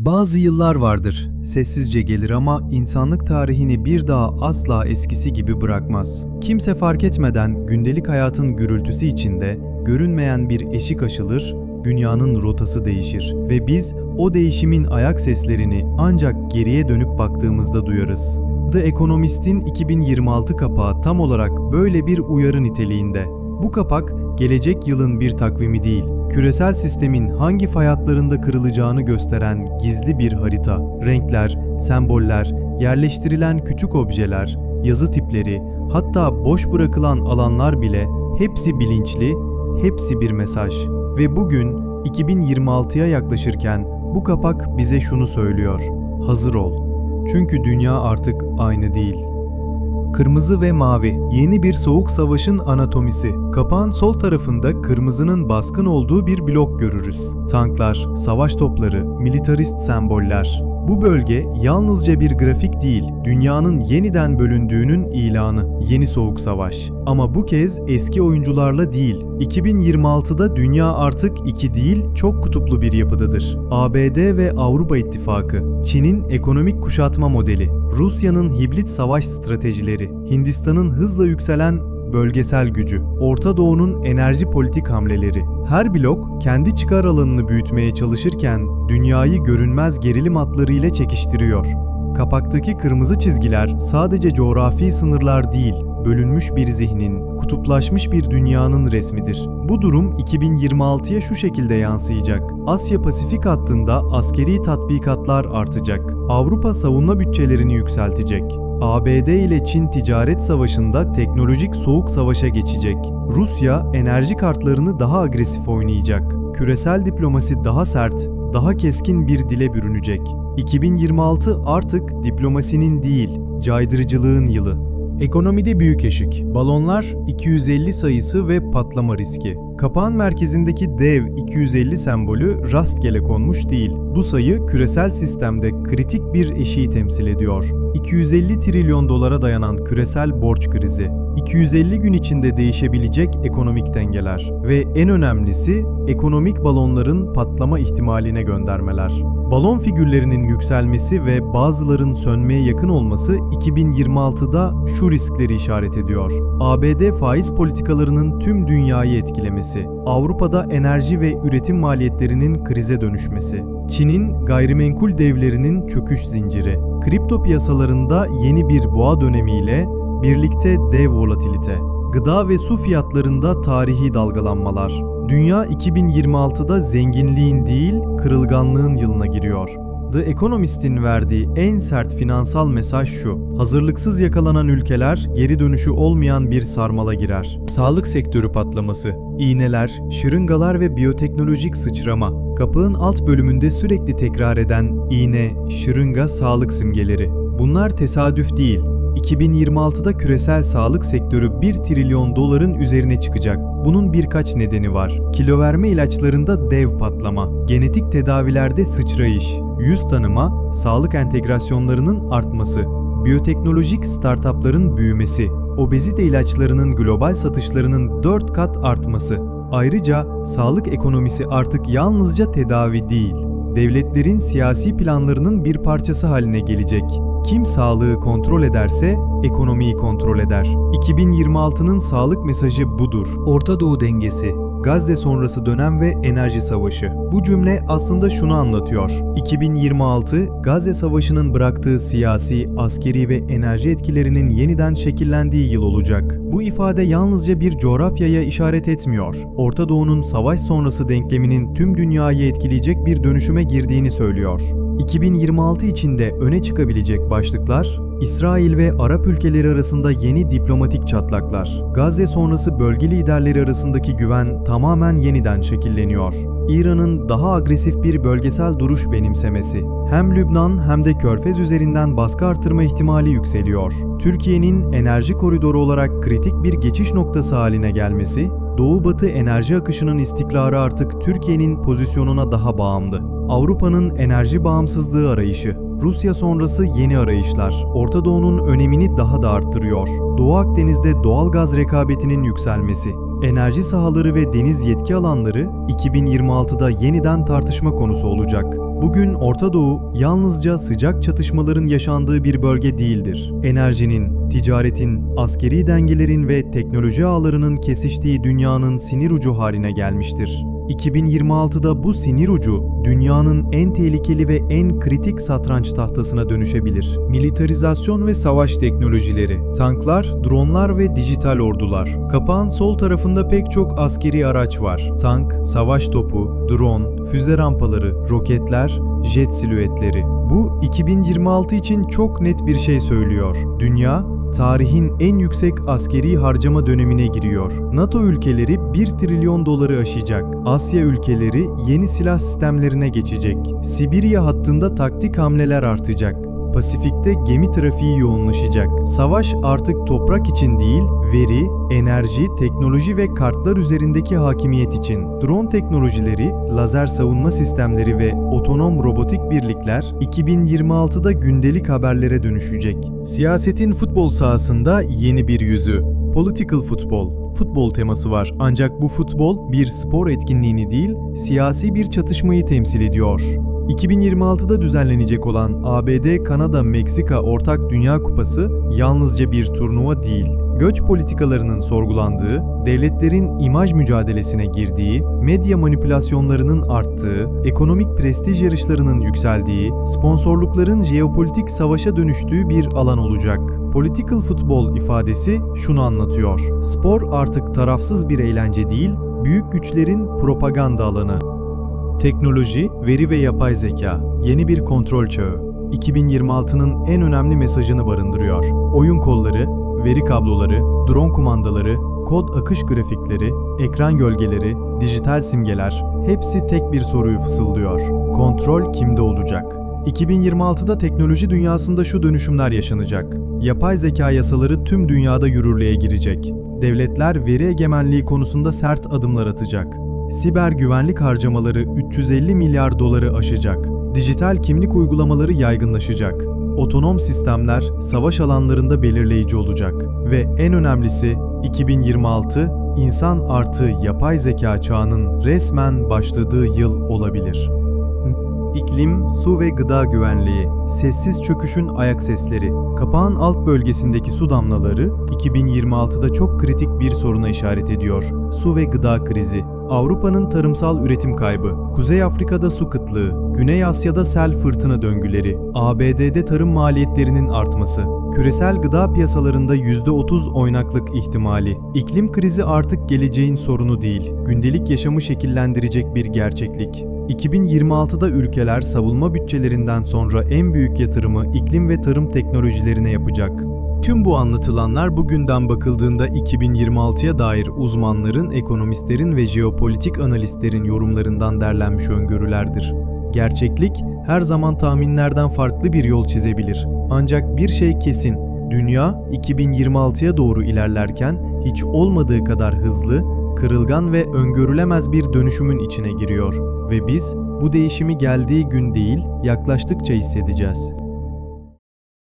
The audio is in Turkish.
Bazı yıllar vardır, sessizce gelir ama insanlık tarihini bir daha asla eskisi gibi bırakmaz. Kimse fark etmeden gündelik hayatın gürültüsü içinde görünmeyen bir eşik aşılır, dünyanın rotası değişir ve biz o değişimin ayak seslerini ancak geriye dönüp baktığımızda duyarız. The Economist'in 2026 kapağı tam olarak böyle bir uyarı niteliğinde. Bu kapak gelecek yılın bir takvimi değil, küresel sistemin hangi fay kırılacağını gösteren gizli bir harita. Renkler, semboller, yerleştirilen küçük objeler, yazı tipleri, hatta boş bırakılan alanlar bile hepsi bilinçli, hepsi bir mesaj. Ve bugün 2026'ya yaklaşırken bu kapak bize şunu söylüyor. Hazır ol. Çünkü dünya artık aynı değil. Kırmızı ve mavi, yeni bir soğuk savaşın anatomisi. Kapağın sol tarafında kırmızının baskın olduğu bir blok görürüz. Tanklar, savaş topları, militarist semboller. Bu bölge yalnızca bir grafik değil, dünyanın yeniden bölündüğünün ilanı. Yeni soğuk savaş. Ama bu kez eski oyuncularla değil. 2026'da dünya artık iki değil, çok kutuplu bir yapıdadır. ABD ve Avrupa İttifakı, Çin'in ekonomik kuşatma modeli, Rusya'nın hibrit savaş stratejileri, Hindistan'ın hızla yükselen bölgesel gücü, Orta Doğu'nun enerji politik hamleleri. Her blok kendi çıkar alanını büyütmeye çalışırken dünyayı görünmez gerilim hatlarıyla çekiştiriyor. Kapaktaki kırmızı çizgiler sadece coğrafi sınırlar değil, bölünmüş bir zihnin, kutuplaşmış bir dünyanın resmidir. Bu durum 2026'ya şu şekilde yansıyacak. Asya-Pasifik hattında askeri tatbikatlar artacak. Avrupa savunma bütçelerini yükseltecek. ABD ile Çin ticaret savaşında teknolojik soğuk savaşa geçecek. Rusya enerji kartlarını daha agresif oynayacak. Küresel diplomasi daha sert, daha keskin bir dile bürünecek. 2026 artık diplomasinin değil, caydırıcılığın yılı. Ekonomide büyük eşik. Balonlar 250 sayısı ve patlama riski. Kapağın merkezindeki dev 250 sembolü rastgele konmuş değil. Bu sayı küresel sistemde kritik bir eşiği temsil ediyor. 250 trilyon dolara dayanan küresel borç krizi. 250 gün içinde değişebilecek ekonomik dengeler ve en önemlisi ekonomik balonların patlama ihtimaline göndermeler. Balon figürlerinin yükselmesi ve bazıların sönmeye yakın olması 2026'da şu riskleri işaret ediyor. ABD faiz politikalarının tüm dünyayı etkilemesi, Avrupa'da enerji ve üretim maliyetlerinin krize dönüşmesi, Çin'in gayrimenkul devlerinin çöküş zinciri, kripto piyasalarında yeni bir boğa dönemiyle birlikte dev volatilite, gıda ve su fiyatlarında tarihi dalgalanmalar. Dünya 2026'da zenginliğin değil, kırılganlığın yılına giriyor. The Economist'in verdiği en sert finansal mesaj şu. Hazırlıksız yakalanan ülkeler geri dönüşü olmayan bir sarmala girer. Sağlık sektörü patlaması, iğneler, şırıngalar ve biyoteknolojik sıçrama. Kapağın alt bölümünde sürekli tekrar eden iğne, şırınga, sağlık simgeleri. Bunlar tesadüf değil. 2026'da küresel sağlık sektörü 1 trilyon doların üzerine çıkacak. Bunun birkaç nedeni var. Kilo verme ilaçlarında dev patlama, genetik tedavilerde sıçrayış, yüz tanıma, sağlık entegrasyonlarının artması, biyoteknolojik startupların büyümesi, obezite ilaçlarının global satışlarının 4 kat artması. Ayrıca sağlık ekonomisi artık yalnızca tedavi değil, devletlerin siyasi planlarının bir parçası haline gelecek. Kim sağlığı kontrol ederse ekonomiyi kontrol eder. 2026'nın sağlık mesajı budur. Orta Doğu dengesi, Gazze sonrası dönem ve enerji savaşı. Bu cümle aslında şunu anlatıyor. 2026 Gazze Savaşı'nın bıraktığı siyasi, askeri ve enerji etkilerinin yeniden şekillendiği yıl olacak. Bu ifade yalnızca bir coğrafyaya işaret etmiyor. Orta Doğu'nun savaş sonrası denkleminin tüm dünyayı etkileyecek bir dönüşüme girdiğini söylüyor. 2026 içinde öne çıkabilecek başlıklar, İsrail ve Arap ülkeleri arasında yeni diplomatik çatlaklar, Gazze sonrası bölge liderleri arasındaki güven tamamen yeniden şekilleniyor. İran'ın daha agresif bir bölgesel duruş benimsemesi, hem Lübnan hem de Körfez üzerinden baskı artırma ihtimali yükseliyor. Türkiye'nin enerji koridoru olarak kritik bir geçiş noktası haline gelmesi, Doğu-Batı enerji akışının istikrarı artık Türkiye'nin pozisyonuna daha bağımlı. Avrupa'nın enerji bağımsızlığı arayışı, Rusya sonrası yeni arayışlar, Orta Doğu'nun önemini daha da arttırıyor. Doğu Akdeniz'de doğal gaz rekabetinin yükselmesi, enerji sahaları ve deniz yetki alanları 2026'da yeniden tartışma konusu olacak. Bugün Orta Doğu yalnızca sıcak çatışmaların yaşandığı bir bölge değildir. Enerjinin, ticaretin, askeri dengelerin ve teknoloji ağlarının kesiştiği dünyanın sinir ucu haline gelmiştir. 2026'da bu sinir ucu dünyanın en tehlikeli ve en kritik satranç tahtasına dönüşebilir. Militarizasyon ve savaş teknolojileri, tanklar, dronlar ve dijital ordular. Kapağın sol tarafında pek çok askeri araç var. Tank, savaş topu, drone, füze rampaları, roketler, jet silüetleri. Bu 2026 için çok net bir şey söylüyor. Dünya tarihin en yüksek askeri harcama dönemine giriyor. NATO ülkeleri 1 trilyon doları aşacak. Asya ülkeleri yeni silah sistemlerine geçecek. Sibirya hattında taktik hamleler artacak. Pasifik'te gemi trafiği yoğunlaşacak. Savaş artık toprak için değil, veri, enerji, teknoloji ve kartlar üzerindeki hakimiyet için. Drone teknolojileri, lazer savunma sistemleri ve otonom robotik birlikler 2026'da gündelik haberlere dönüşecek. Siyasetin futbol sahasında yeni bir yüzü. Political football. Futbol teması var ancak bu futbol bir spor etkinliğini değil, siyasi bir çatışmayı temsil ediyor. 2026'da düzenlenecek olan ABD-Kanada-Meksika Ortak Dünya Kupası yalnızca bir turnuva değil, göç politikalarının sorgulandığı, devletlerin imaj mücadelesine girdiği, medya manipülasyonlarının arttığı, ekonomik prestij yarışlarının yükseldiği, sponsorlukların jeopolitik savaşa dönüştüğü bir alan olacak. Political football ifadesi şunu anlatıyor. Spor artık tarafsız bir eğlence değil, büyük güçlerin propaganda alanı. Teknoloji, veri ve yapay zeka, yeni bir kontrol çağı. 2026'nın en önemli mesajını barındırıyor. Oyun kolları, veri kabloları, drone kumandaları, kod akış grafikleri, ekran gölgeleri, dijital simgeler hepsi tek bir soruyu fısıldıyor. Kontrol kimde olacak? 2026'da teknoloji dünyasında şu dönüşümler yaşanacak. Yapay zeka yasaları tüm dünyada yürürlüğe girecek. Devletler veri egemenliği konusunda sert adımlar atacak. Siber güvenlik harcamaları 350 milyar doları aşacak. Dijital kimlik uygulamaları yaygınlaşacak. Otonom sistemler savaş alanlarında belirleyici olacak ve en önemlisi 2026 insan artı yapay zeka çağının resmen başladığı yıl olabilir. İklim, su ve gıda güvenliği, sessiz çöküşün ayak sesleri, kapağın alt bölgesindeki su damlaları 2026'da çok kritik bir soruna işaret ediyor. Su ve gıda krizi. Avrupa'nın tarımsal üretim kaybı, Kuzey Afrika'da su kıtlığı, Güney Asya'da sel fırtına döngüleri, ABD'de tarım maliyetlerinin artması, küresel gıda piyasalarında %30 oynaklık ihtimali, iklim krizi artık geleceğin sorunu değil, gündelik yaşamı şekillendirecek bir gerçeklik. 2026'da ülkeler savunma bütçelerinden sonra en büyük yatırımı iklim ve tarım teknolojilerine yapacak. Tüm bu anlatılanlar bugünden bakıldığında 2026'ya dair uzmanların, ekonomistlerin ve jeopolitik analistlerin yorumlarından derlenmiş öngörülerdir. Gerçeklik her zaman tahminlerden farklı bir yol çizebilir. Ancak bir şey kesin, dünya 2026'ya doğru ilerlerken hiç olmadığı kadar hızlı, kırılgan ve öngörülemez bir dönüşümün içine giriyor ve biz bu değişimi geldiği gün değil, yaklaştıkça hissedeceğiz.